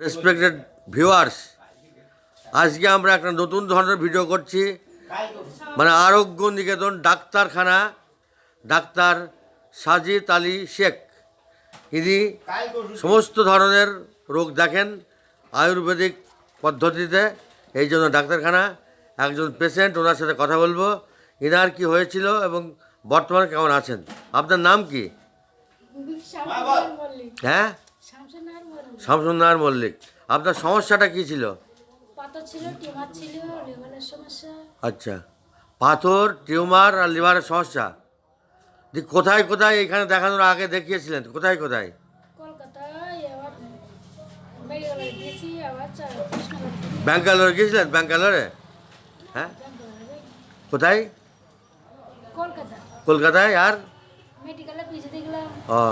Respected viewers আজকে আমরা একটা নতুন ধরনের ভিডিও করছি। মানে আরোগ্য নিকেতন ডাক্তারখানা ডাক্তার সাজিদ আলী শেখ। ইনি সমস্ত ধরনের রোগ দেখেন আয়ুর্বেদিক পদ্ধতিতে এই জন্য ডাক্তারখানা। একজন পেশেন্ট ওনার সাথে কথা বলব। ইনার কি হয়েছিল এবং বর্তমানে কেমন আছেন? আপনার নাম কি? হ্যাঁ? শামসুন্নাহার মল্লিক আপনার সমস্যাটা কি ছিল? পাথর ছিল টিমার ছিল লিভারের সমস্যা। আচ্ছা পাথর টিউমার আর লিভারের সমস্যা। দি কোথায় কোথায় এখানে দেখানোর আগে দেখিয়েছিলেন? কোথায় কোথায়? ব্যাঙ্গালোরে গিয়েছিলেন? ব্যাঙ্গালোরে? হ্যাঁ? কোথায়? কলকাতায়? আর? মেডিকেলে পিছিয়ে দেখলাম। ও।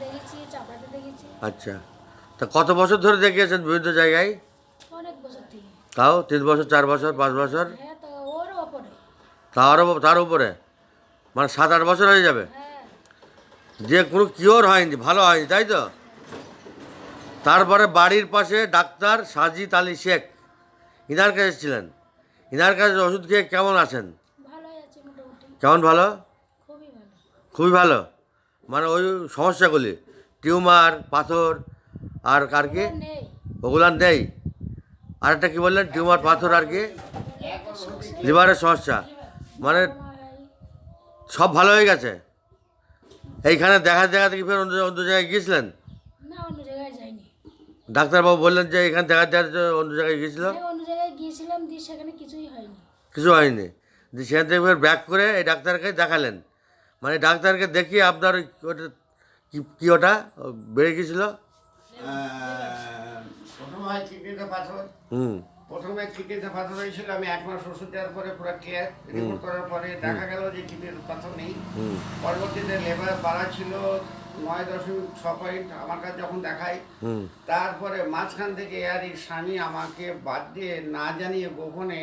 দেখেছি চাপাতে দেখেছি। আচ্ছা। তা কত বছর ধরে দেখিয়েছেন বিভিন্ন জায়গায়? অনেক বছর থেকে। তাও তিন বছর চার বছর পাঁচ বছর? হ্যাঁ তো ওর ওপরে। তারও তার উপরে? মানে সাত আট বছর হয়ে যাবে? হ্যাঁ। যে কোনো কিওর হয়নি ভালো হয়নি তাই তো? তারপরে বাড়ির পাশে ডাক্তার সাজিদ আলী শেখ। ইনার কাছে ছিলেন ইনার কাছে ওষুধ খেয়ে কেমন আছেন? কেমন ভালো? খুবই ভালো। মানে ওই সমস্যাগুলি। টিউমার পাথর আর কার কি? আর নেই। আরেকটা কি বললেন? টিউমার পাথর আর কি? লিভারের সমস্যা। মানে সব ভালো হয়ে গেছে। এইখানে দেখা দেখাতে কি ফের অন্য অন্য জায়গায় গিয়েছিলেন? ডাক্তারবাবু বললেন যে এখানে দেখা দেখাতে অন্য জায়গায় গিয়েছিল? অন্য জায়গায় গিয়েছিলাম দিয়ে সেখানে কিছুই হয়নি। কিছু হয়নি। দিয়ে সেখান থেকে ফের ব্যাক করে এই ডাক্তারকে দেখালেন। মানে ডাক্তারকে দেখিয়ে আপনার ওটা কি ওটা? বেড়ে গিয়েছিল? প্রথম হয় কিডনিতে পাথর। হুম। প্রথমে কিডনিতে পাথর হয়েছিল আমি এক মাস ওষুধ দেওয়ার পরে পুরো ক্লিয়ার রিপোর্ট করার পরে দেখা গেল যে কিডনির পাথর নেই। পরবর্তীতে লেবার বাড়া ছিল নয় দশমিক ছ পয়েন্ট আমার কাছে যখন দেখায় তারপরে মাঝখান থেকে এয়ারির স্বামী আমাকে বাদ দিয়ে না জানিয়ে গোপনে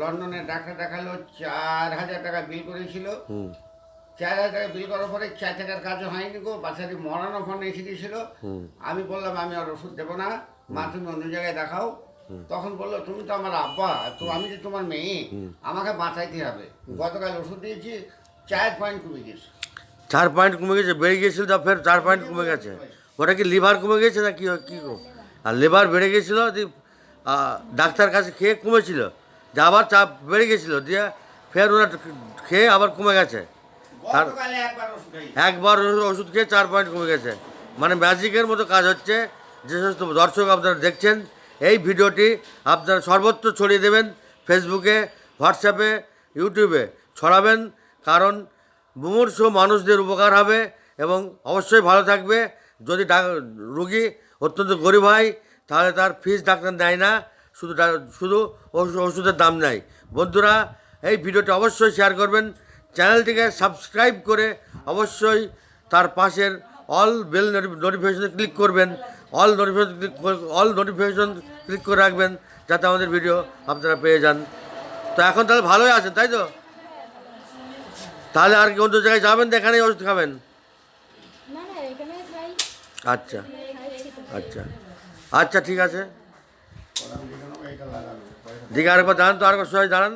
লন্ডনে ডাক্তার দেখাল চার হাজার টাকা বিল করেছিল। চার হাজার বিল করার পরে চার টাকার কাজও হয়নি গো বাচ্চাটি মরানো ফোন এসে গেছিল আমি বললাম আমি আর ওষুধ দেবো না মা তুমি অন্য জায়গায় দেখাও। তখন বলল তুমি তো আমার আব্বা তো আমি যে তোমার মেয়ে আমাকে বাঁচাইতে হবে। গতকাল ওষুধ দিয়েছি চার পয়েন্ট কমে গেছে। চার পয়েন্ট কমে গেছে বেড়ে গিয়েছিল তা ফের চার পয়েন্ট কমে গেছে। ওটা কি লিভার কমে গেছে না কি কী আর লিভার বেড়ে গেছিল ডাক্তার কাছে খেয়ে কমেছিল। যে আবার চাপ বেড়ে গেছিল দিয়ে ফের ওরা খেয়ে আবার কমে গেছে। তার একবার ওষুধ খেয়ে চার পয়েন্ট কমে গেছে। মানে ম্যাজিকের মতো কাজ হচ্ছে যে সমস্ত দর্শক আপনারা দেখছেন এই ভিডিওটি আপনারা সর্বত্র ছড়িয়ে দেবেন ফেসবুকে হোয়াটসঅ্যাপে ইউটিউবে ছড়াবেন কারণ মুমূর্ষ মানুষদের উপকার হবে এবং অবশ্যই ভালো থাকবে। যদি রুগী অত্যন্ত গরিব হয় তাহলে তার ফিস ডাক্তার দেয় না শুধু ডা- শুধু ওষু- ওষুধের দাম নেয় বন্ধুরা এই ভিডিওটি অবশ্যই শেয়ার করবেন। চ্যানেলটিকে সাবস্ক্রাইব করে অবশ্যই তার পাশের অল বেল নোটিফিকেশনে ক্লিক করবেন। All notification click all notification click করে রাখবেন যাতে আমাদের ভিডিও আপনারা পেয়ে যান। তো এখন তাহলে ভালোই আছেন তাই তো? তাহলে আর কি অন্য জায়গায় যাবেন এখানেই ওষুধ খাবেন? আচ্ছা আচ্ছা আচ্ছা ঠিক আছে। দিকে আরেকবার দাঁড়ান তো আরেকবার সবাই দাঁড়ান।